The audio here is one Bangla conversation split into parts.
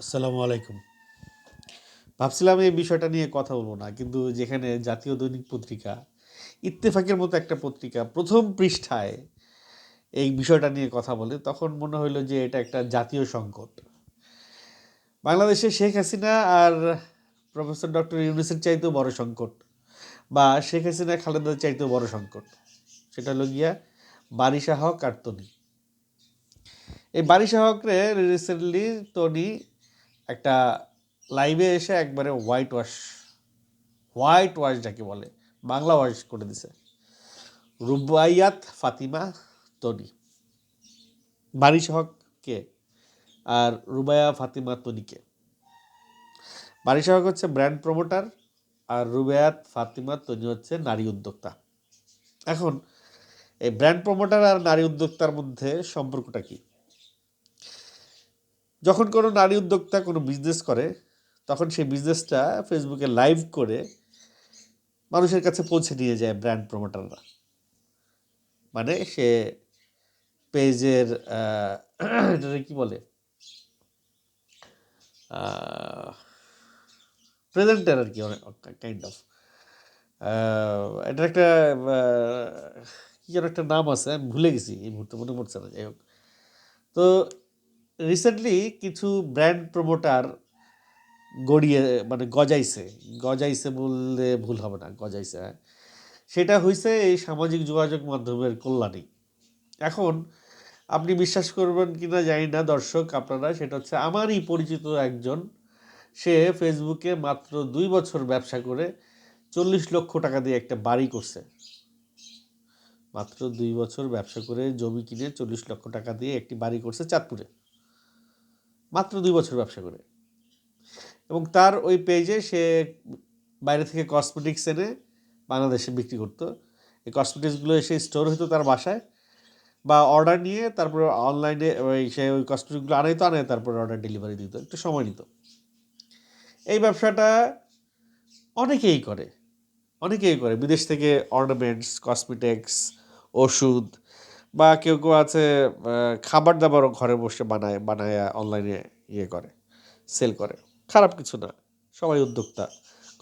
আসসালামু আলাইকুম। ভাবছিলাম এই বিষয়টা নিয়ে কথা বলব না, কিন্তু যেখানে জাতীয় দৈনিক পত্রিকা, ইত্তেফাকের মতো একটা পত্রিকা প্রথম পৃষ্ঠায় এই বিষয়টা নিয়ে কথা বলে, তখন মনে হইল যে এটা একটা জাতীয় সংকট। বাংলাদেশে শেখ হাসিনা আর প্রফেসর ডক্টর ইউনুসের চাইতেও বড় সংকট, বা শেখ হাসিনা খালেদার চাইতেও বড় সংকট। সেটা হলো গিয়া আর তনি। এই বারিশাহ হকরে রিসেন্টলি তনি একটা লাইভে এসে একবারে হোয়াইট ওয়াশ হোয়াইট ওয়াশ যাকে বলে, বাংলা ওয়াশ করে দিছে। রুবাইয়াত ফাতিমা তনি বারিশাহ কে? আর রুবাইয়া ফাতিমা তনিকে বারিশাহ হক হচ্ছে ব্র্যান্ড প্রমোটার আর রুবায়াত ফাতিমা তনি হচ্ছে নারী উদ্যোক্তা। এখন, এই ব্র্যান্ড প্রমোটার আর নারী উদ্যোক্তার মধ্যে সম্পর্কটা কি? যখন কোনো নারী উদ্যোক্তা কোনো বিজনেস করে, তখন সেই বিজনেসটা ফেসবুকে লাইভ করে মানুষের কাছে পৌঁছে নিয়ে যায় ব্র্যান্ড প্রমোটাররা মানে সে পেজের এটাকে কি বলে? প্রেজেন্টার আর কি কাইন্ড অফ এটার একটা কি যেন একটা নাম আছে, আমি ভুলে গেছি, এই মুহূর্তে মনে পড়ছে না, যাই হোক। তো রিসেন্টলি কিছু ব্র্যান্ড প্রমোটার গড়িয়ে মানে গজাইছে। গজাইছে বললে ভুল হবে না, গজাইছে হ্যাঁ। সেটা হয়েছে এই সামাজিক যোগাযোগ মাধ্যমের কল্যাণে। এখন আপনি বিশ্বাস করবেন কি না জানি না দর্শক, আপনারা, সেটা হচ্ছে আমারই পরিচিত একজন। সে ফেসবুকে মাত্র দুই বছর ব্যবসা করে চল্লিশ লক্ষ টাকা দিয়ে একটা বাড়ি করছে। মাত্র দুই বছর ব্যবসা করে জমি কিনে চল্লিশ লক্ষ টাকা দিয়ে একটি বাড়ি করছে চাঁদপুরে। মাত্র দুই বছর ব্যবসা করে। এবং তার ওই পেজে সে বাইরে থেকে কসমেটিক্স এনে বাংলাদেশে বিক্রি করতো। এই কসমেটিক্সগুলো এসে স্টোর হতো তার বাসায় বা অর্ডার নিয়ে তারপরে অনলাইনে ওই সে ওই কসমেটিকগুলো আনাইতো আনে তারপরে অর্ডার ডেলিভারি দিত, একটু সময় নিত। এই ব্যবসাটা অনেকেই করে অনেকেই করে। বিদেশ থেকে অর্নামেন্টস কসমেটিক্স ওষুধ বা কেউ কেউ আছে খাবার দাবারও ঘরে বসে বানায় বানায় অনলাইনে ইয়ে করে সেল করে। খারাপ কিছু না, সবাই উদ্যোক্তা,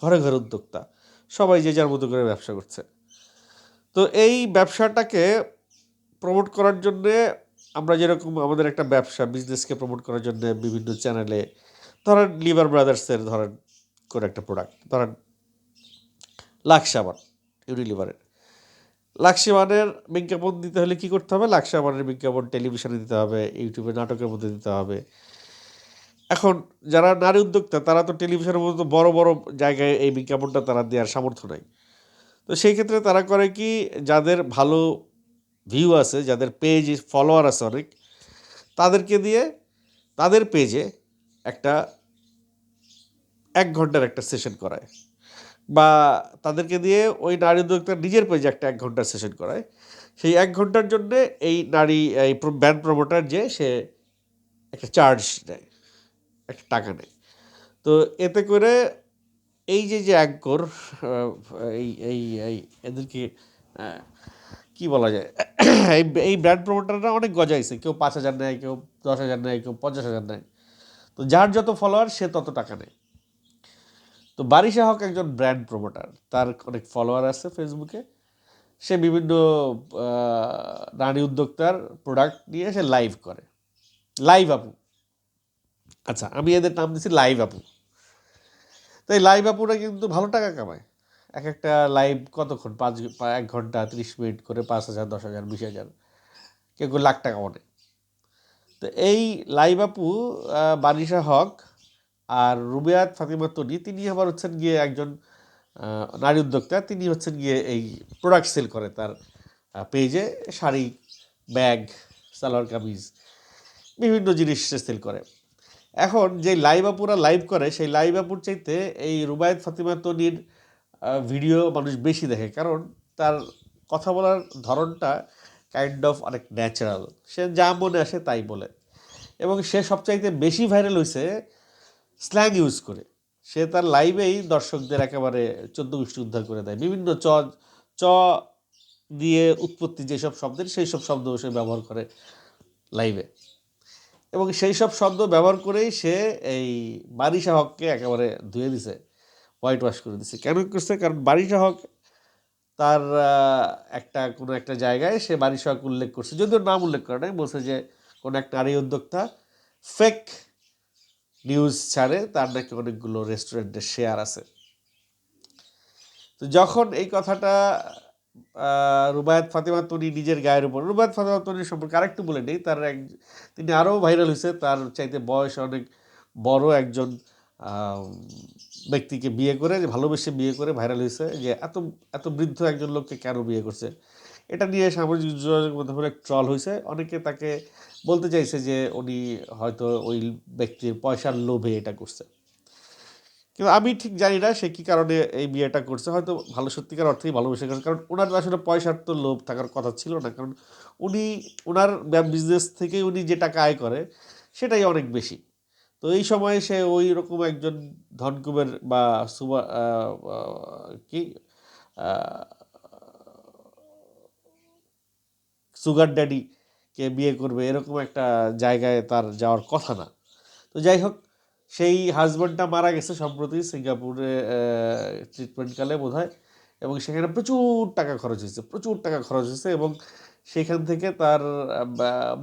ঘরে ঘরে উদ্যোক্তা, সবাই যে যার মতো করে ব্যবসা করছে। তো এই ব্যবসাটাকে প্রমোট করার জন্যে আমরা যেরকম আমাদের একটা ব্যবসা বিজনেসকে প্রমোট করার জন্য বিভিন্ন চ্যানেলে ধরেন লিভার ব্রাদার্সের ধরেন করে একটা প্রোডাক্ট ধরেন লাক্স লাক্সাবান ইউনিলিভারের লাক্সাবানের বিজ্ঞাপন দিতে হলে কি করতে হবে? লাক্সাবানের বিজ্ঞাপন টেলিভিশনে দিতে হবে, ইউটিউবে নাটকের মধ্যে দিতে হবে। এখন যারা নারী উদ্যোক্তা, তারা তো টেলিভিশনের মতো বড় বড় জায়গায় এই বিজ্ঞাপনটা তারা দেওয়ার সামর্থ্য নাই। তো সেই ক্ষেত্রে তারা করে কি, যাদের ভালো ভিউ আছে, যাদের পেজ ফলোয়ার আছে অনেক, তাদেরকে দিয়ে তাদের পেজে একটা এক ঘণ্টার একটা সেশন করায়। বা তাদেরকে দিয়ে ওই নারী উদ্যোক্তার নিজের পেজে একটা এক ঘণ্টার সেশন করায়। সেই এক ঘণ্টার জন্যে এই নারী, এই ব্যান্ড প্রমোটার যে, সে একটা চার্জ নেয়, একটা টাকা নেয়। তো এতে করে এই যে যে অ্যাঙ্কর এই এই এই এদেরকে কী বলা যায়, এই এই ব্র্যান্ড প্রমোটাররা অনেক গজাইছে। কেউ পাঁচ হাজার নেয়, কেউ দশ হাজার নেয়, কেউ পঞ্চাশ হাজার নেয়। তো যার যত ফলোয়ার সে তত টাকা নেয়। তো বারিশা হক একজন ব্র্যান্ড প্রমোটার তার অনেক ফলোয়ার আছে ফেসবুকে সে বিভিন্ন নারী উদ্যোক্তার প্রোডাক্ট নিয়ে সে লাইভ করে। লাইভ আপু আচ্ছা আমি এদের নাম দিচ্ছি লাইভ আপু তো এই লাইভ আপুরা কিন্তু ভালো টাকা কামায়। এক একটা লাইভ কতক্ষণ? পাঁচ এক ঘণ্টা, ত্রিশ মিনিট করে পাঁচ হাজার, দশ হাজার, বিশ হাজার, কেউ কেউ লাখ টাকা অনেক তো এই লাইভ আপু বারিশা হক আর রুবিয়াত ফাতিমা তনি, তিনি আবার হচ্ছেন গিয়ে একজন নারী উদ্যোক্তা। তিনি হচ্ছেন গিয়ে এই প্রোডাক্ট সেল করে তার পেজে শাড়ি, ব্যাগ, সালোয়ার কামিজ, বিভিন্ন জিনিস সেল করে। এখন যে লাইভ আপুরা লাইভ করে, সেই লাইভ আপুর চাইতে এই রুবায়ত ফাতিমা তনির ভিডিও মানুষ বেশি দেখে। কারণ তার কথা বলার ধরনটা কাইন্ড অফ অনেক ন্যাচারাল সে যা মনে আসে তাই বলে। এবং সে সবচাইতে বেশি ভাইরাল হয়েছে স্ল্যাং ইউজ করে। সে তার লাইভেই দর্শকদের একেবারে চোদ্দ গোষ্ঠী উদ্ধার করে দেয়। বিভিন্ন চ চ দিয়ে উৎপত্তি যেসব শব্দের সেই সব শব্দ সে ব্যবহার করে লাইভে। এবং সেই সব শব্দ ব্যবহার করেই সে এই বারিশা হককে একেবারে ধুয়ে দিছে হোয়াইট ওয়াশ করে দিছে। কেন করছে? কারণ বারিশা হক তার একটা, কোনো একটা জায়গায় সে বারিশা হক উল্লেখ করছে। যদিও নাম উল্লেখ করে নাই, বলছে যে কোনো একটা নারী উদ্যোক্তা ফেক নিউজ ছাড়ে, তার নাকি অনেকগুলো রেস্টুরেন্টের শেয়ার আছে। তো যখন এই কথাটা রুবায়ত ফাতেমা তনি নিজের গায়ের উপর, রুবায়ত ফাতেমা তনির সম্পর্কে আরেকটু বলে নেই, তার এক, তিনি আরও ভাইরাল হয়েছে, তার চাইতে বয়স অনেক বড় একজন ব্যক্তিকে বিয়ে করে, যে ভালোবেসে বিয়ে করে ভাইরাল হয়েছে, যে এত এত বৃদ্ধ একজন লোককে কেন বিয়ে করছে? এটা নিয়ে সামাজিক যোগাযোগ মাধ্যমে ট্রল হয়েছে, অনেকে তাকে বলতে চাইছে যে উনি হয়তো ওই ব্যক্তির পয়সার লোভে এটা করছে। কিন্তু আমি ঠিক জানি না সে কী কারণে এই বিয়েটা করছে। হয়তো ভালো সত্যিকার অর্থেই ভালোবেসে করছে কারণ ওনার আসলে পয়সার তো লোভ থাকার কথা ছিল না। কারণ উনি ওনার বিজনেস থেকে উনি যে টাকা আয় করে, সেটাই অনেক বেশি। তো এই সময়ে সে ওই রকম একজন ধনকুবের বা সুবা কি সুগার ড্যাডিকে বিয়ে করবে, এরকম একটা জায়গায় তার যাওয়ার কথা না। তো যাই হোক, সেই হাজব্যান্ডটা মারা গেছে সম্প্রতি সিঙ্গাপুরে ট্রিটমেন্টকালে বোধ হয় এবং সেখানে প্রচুর টাকা খরচ হয়েছে, প্রচুর টাকা খরচ হয়েছে, এবং সেখান থেকে তার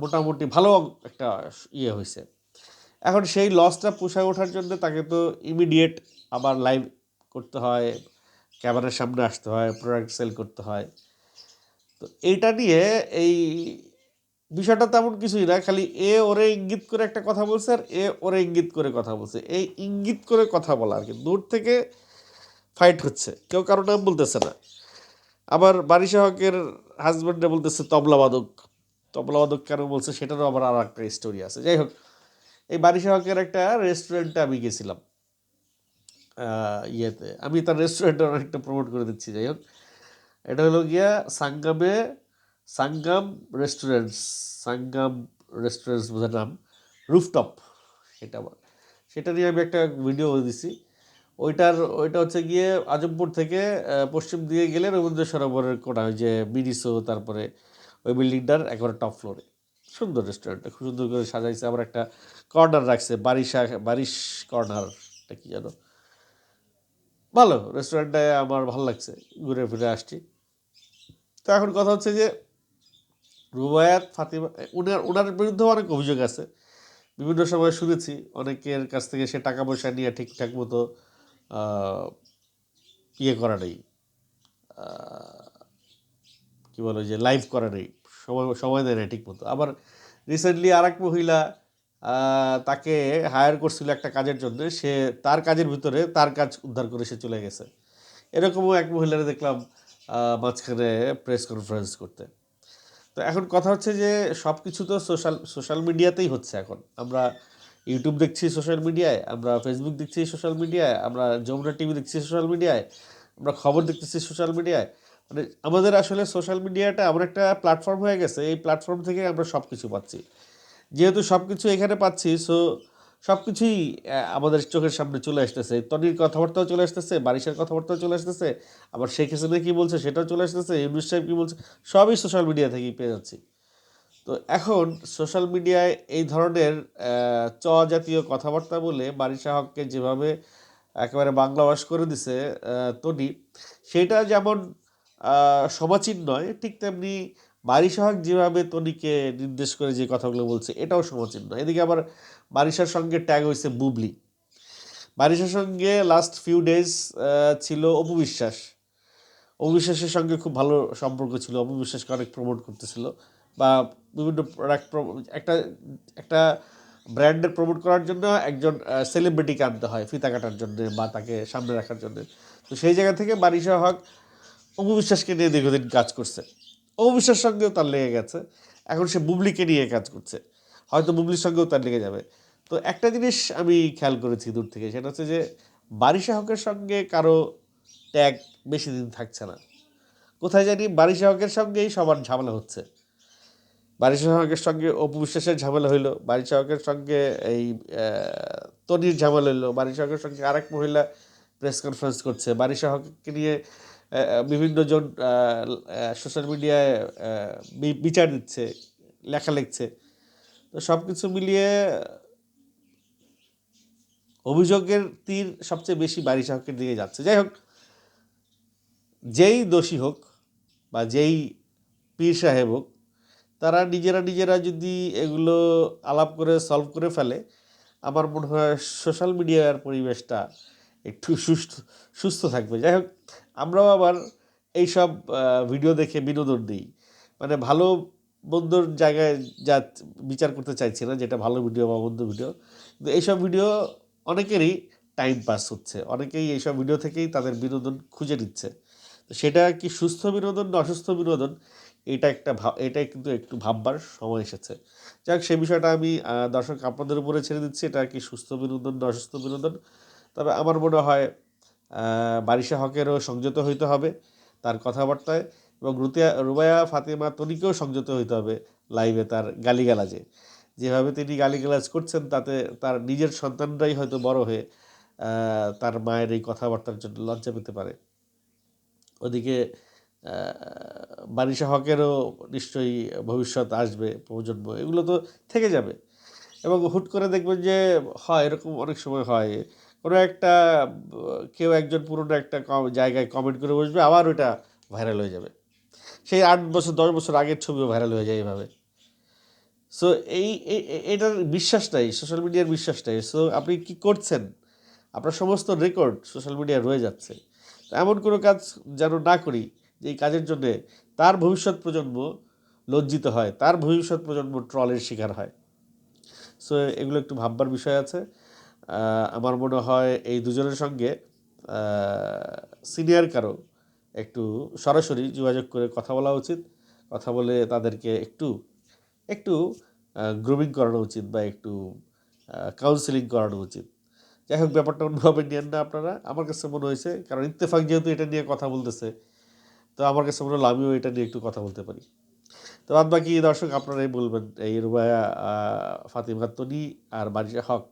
মোটামুটি ভালো একটা ইয়ে হয়েছে। এখন সেই লসটা পোষায় ওঠার জন্য তাকে তো ইমিডিয়েট আবার লাইভ করতে হয়, ক্যামেরার সামনে আসতে হয় প্রোডাক্ট সেল করতে হয়। তো এইটা নিয়ে এই বিষয়টা তেমন কিছুই না, খালি এ ওরে ইঙ্গিত করে একটা কথা বলছে আর এ ওরে ইঙ্গিত করে কথা বলছে। এই ইঙ্গিত করে কথা বলা আর কি, দূর থেকে ফাইট হচ্ছে, কেউ কারও নাম বলতেছে না। আবার বারিশা হকের হাজব্যান্ডে বলতেছে তবলাবাদক তবলাবাদক কেন বলছে সেটারও আবার আর একটা স্টোরি আছে। যাই হোক, এই বারিশা হকের একটা রেস্টুরেন্টে আমি গেছিলাম ইয়েতে। আমি তার রেস্টুরেন্টে অনেকটা প্রমোট করে দিচ্ছি, যাই হোক। এটা হলো গিয়া সাঙ্গামে সাঙ্গাম রেস্টুরেন্টস সাঙ্গাম রেস্টুরেন্টস বোঝার নাম রুফটপ সেটা। সেটা নিয়ে আমি একটা ভিডিও দিছি ওইটার, ওইটা হচ্ছে গিয়ে আজমপুর থেকে পশ্চিম দিকে গেলে রবীন্দ্র সরোবরের কোনা, ওই যে মিনিসো তারপরে ওই বিল্ডিংটার একেবারে টপ ফ্লোরে সুন্দর রেস্টুরেন্টটা খুব সুন্দর করে সাজাইছে। আবার একটা কর্নার রাখছে, বারিশা, বারিশ কর্নারটা কি জানো ভালো রেস্টুরেন্টটায় আমার ভালো লাগছে। ঘুরে ফিরে আসছি। তো এখন কথা হচ্ছে যে রুবায়াত ফাতিমা উনার ওনার বিরুদ্ধেও অনেক অভিযোগ আছে। বিভিন্ন সময় শুনেছি, অনেকের কাছ থেকে সে টাকা পয়সা নিয়ে ঠিকঠাক মতো ইয়ে করা নেই। কী বলো যে লাইভ করা নেই। সময় সময় দেয় না ঠিক মতো। আবার রিসেন্টলি আর এক মহিলা তাকে হায়ার করছিল একটা কাজের জন্য। সে তার কাজের ভিতরে তার কাজ উদ্ধার করে সে চলে গেছে। এরকমও এক মহিলারে দেখলাম মাঝখানে প্রেস কনফারেন্স করতে। তো এখন কথা হচ্ছে যে সব কিছু তো সোশ্যাল সোশ্যাল মিডিয়াতেই হচ্ছে এখন। আমরা ইউটিউব দেখছি সোশ্যাল মিডিয়ায় আমরা ফেসবুক দেখছি সোশ্যাল মিডিয়ায় আমরা যমুনা টিভি দেখছি সোশ্যাল মিডিয়ায় আমরা খবর দেখতেছি সোশ্যাল মিডিয়ায় মানে আমাদের আসলে সোশ্যাল মিডিয়াটা এমন একটা প্ল্যাটফর্ম হয়ে গেছে, এই প্ল্যাটফর্ম থেকে আমরা সব কিছু পাচ্ছি। যেহেতু সব কিছু এখানে পাচ্ছি সো সব কিছুই আমাদের চোখের সামনে চলে আসতেছে। তনির কথাবার্তাও চলে আসতেছে, বারিশের কথাবার্তাও চলে আসতেছে, আবার শেখ হাসিনা কী বলছে সেটাও চলে আসতেছে, ইউনুস সাহেব কী বলছে, সবই সোশ্যাল মিডিয়া থেকেই পেয়ে যাচ্ছি। তো এখন সোশ্যাল মিডিয়ায় এই ধরনের চ জাতীয় কথাবার্তা বলে বারিশা হককে যেভাবে একেবারে বাংলা ওয়াশ করে দিছে তনি সেটা যেমন সমাচীন নয়, ঠিক তেমনি বারিশা হক যেভাবে তনিকে নির্দেশ করে যে কথাগুলো বলছে, এটাও সমাচীন নয়। এদিকে আবার বারিশার সঙ্গে ট্যাগ হয়েছে বুবলি। বারিশার সঙ্গে লাস্ট ফিউ ডেজ ছিল অপবিশ্বাস অবিশ্বাসের সঙ্গে খুব ভালো সম্পর্ক ছিল। অবিশ্বাসকে অনেক প্রমোট করতেছিল বা বিভিন্ন প্রোডাক্ট একটা একটা ব্র্যান্ডের প্রমোট করার জন্য একজন সেলিব্রিটিকে আনতে হয় ফিতা কাটার জন্য বা তাকে সামনে রাখার জন্য। তো সেই জায়গা থেকে বারিশা হক অপবিশ্বাসকে নিয়ে দীর্ঘদিন কাজ করছে। অপবিশ্বাস সঙ্গেও তার লেগে গেছে। এখন সে বুবলিকে নিয়ে কাজ করছে। হয়তো বুবলির সঙ্গেও তার লেগে যাবে। তো একটা জিনিস আমি খেয়াল করেছি দূর থেকে, সেটা হচ্ছে যে বারিশা হকের সঙ্গে কারও ট্যাগ বেশি দিন থাকছে না। কোথায় জানি বারিশা হকের সঙ্গেই সবার ঝামেলা হচ্ছে। বারিশা হকের সঙ্গে অপু বিশ্বাসের ঝামেলা হইল, বারিশা হকের সঙ্গে এই তনির ঝামেলা হইল, বারিশা হকের সঙ্গে আরেক মহিলা প্রেস কনফারেন্স করছে। বারিশা হককে নিয়ে বিভিন্নজন সোশ্যাল মিডিয়ায় বিচার দিচ্ছে, লেখা লিখছে। তো সব কিছু মিলিয়ে অভিযোগের তীর সবচেয়ে বেশি বাড়ি হকের দিকে যাচ্ছে। যাই হোক, যেই দোষী হোক বা যেই পীর সাহেব হোক, তারা নিজেরা নিজেরা যদি এগুলো আলাপ করে সলভ করে ফেলে, আমার মনে হয় সোশ্যাল মিডিয়ার পরিবেশটা একটু সুস্থ সুস্থ থাকবে। যাই হোক আমরাও আবার এইসব ভিডিও দেখে বিনোদন দিই। মানে ভালো মন্দর জায়গায় যা বিচার করতে চাইছি না, যেটা ভালো ভিডিও বা মন্দ ভিডিও কিন্তু এইসব ভিডিও অনেকেরই টাইম পাস হচ্ছে। অনেকেই এইসব ভিডিও থেকেই তাদের বিনোদন খুঁজে নিচ্ছে। তো সেটা কি সুস্থ বিনোদন না অসুস্থ বিনোদন, এটা একটা ভাব এটা কিন্তু একটু ভাববার সময় এসেছে। যাক, সেই বিষয়টা আমি দর্শক আপনাদের উপরে ছেড়ে দিচ্ছি। এটা কি সুস্থ বিনোদন না অসুস্থ বিনোদন? তবে আমার মনে হয় বারিশা হকেরও সংযত হইতে হবে তার কথাবার্তায় এবং রুতিয়া, রুবায়া ফাতেমা তনিকেও সংযত হইতে হবে লাইভে তার গালিগালাজে। যেভাবে তিনি গালিগালাজ করছেন, তাতে তার নিজের সন্তানরাই হয়তো বড় হয়ে তার মায়ের এই কথাবার্তার জন্য লজ্জা পেতে পারে। ওদিকে বারিশা হকেরও নিশ্চয়ই ভবিষ্যৎ আসবে, প্রজন্ম, এগুলো তো থেকে যাবে। এবং হুট করে দেখবেন যে, হয়, এরকম অনেক সময় হয়। কোনো একটা, কেউ একজন পুরনো একটা জায়গায় কমেন্ট করে বসবে, আবার ওইটা ভাইরাল হয়ে যাবে। সেই আট বছর, দশ বছর আগের ছবিও ভাইরাল হয়ে যায় এইভাবে সো এই এটার বিশ্বাস নাই সোশ্যাল মিডিয়ার বিশ্বাস নাই। সো আপনি কি করছেন? আপনার সমস্ত রেকর্ড সোশ্যাল মিডিয়ায় রয়ে যাচ্ছে। এমন কোনো কাজ যেন না করি, যে এই কাজের জন্যে তার ভবিষ্যৎ প্রজন্ম লজ্জিত হয়, তার ভবিষ্যৎ প্রজন্ম ট্রলের শিকার হয়। সো এগুলো একটু ভাববার বিষয় আছে। আমার মনে হয় এই দুজনের সঙ্গে সিনিয়র কারও একটু সরাসরি যোগাযোগ করে কথা বলা উচিত। কথা বলে তাদেরকে একটু একটু গ্রুমিং করানো উচিত বা একটু কাউন্সিলিং করানো উচিত। যাই হোক, ব্যাপারটা অন্যভাবে নিয়েন না আপনারা। আমার কাছে মনে হয়েছে, কারণ ইত্তেফাক যেহেতু এটা নিয়ে কথা বলতেছে, তো আমার কাছে মনে হলো আমিও এটা নিয়ে একটু কথা বলতে পারি। তো বাদ বাকি দর্শক আপনারাই বলবেন, এই রুবায়া ফাতিমা তনি আর বারিশা হক,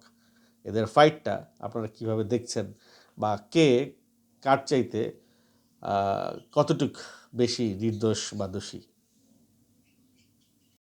এদের ফাইটটা আপনারা কীভাবে দেখছেন বা কে কার চাইতে কতটুক বেশি নির্দোষ বা দোষী?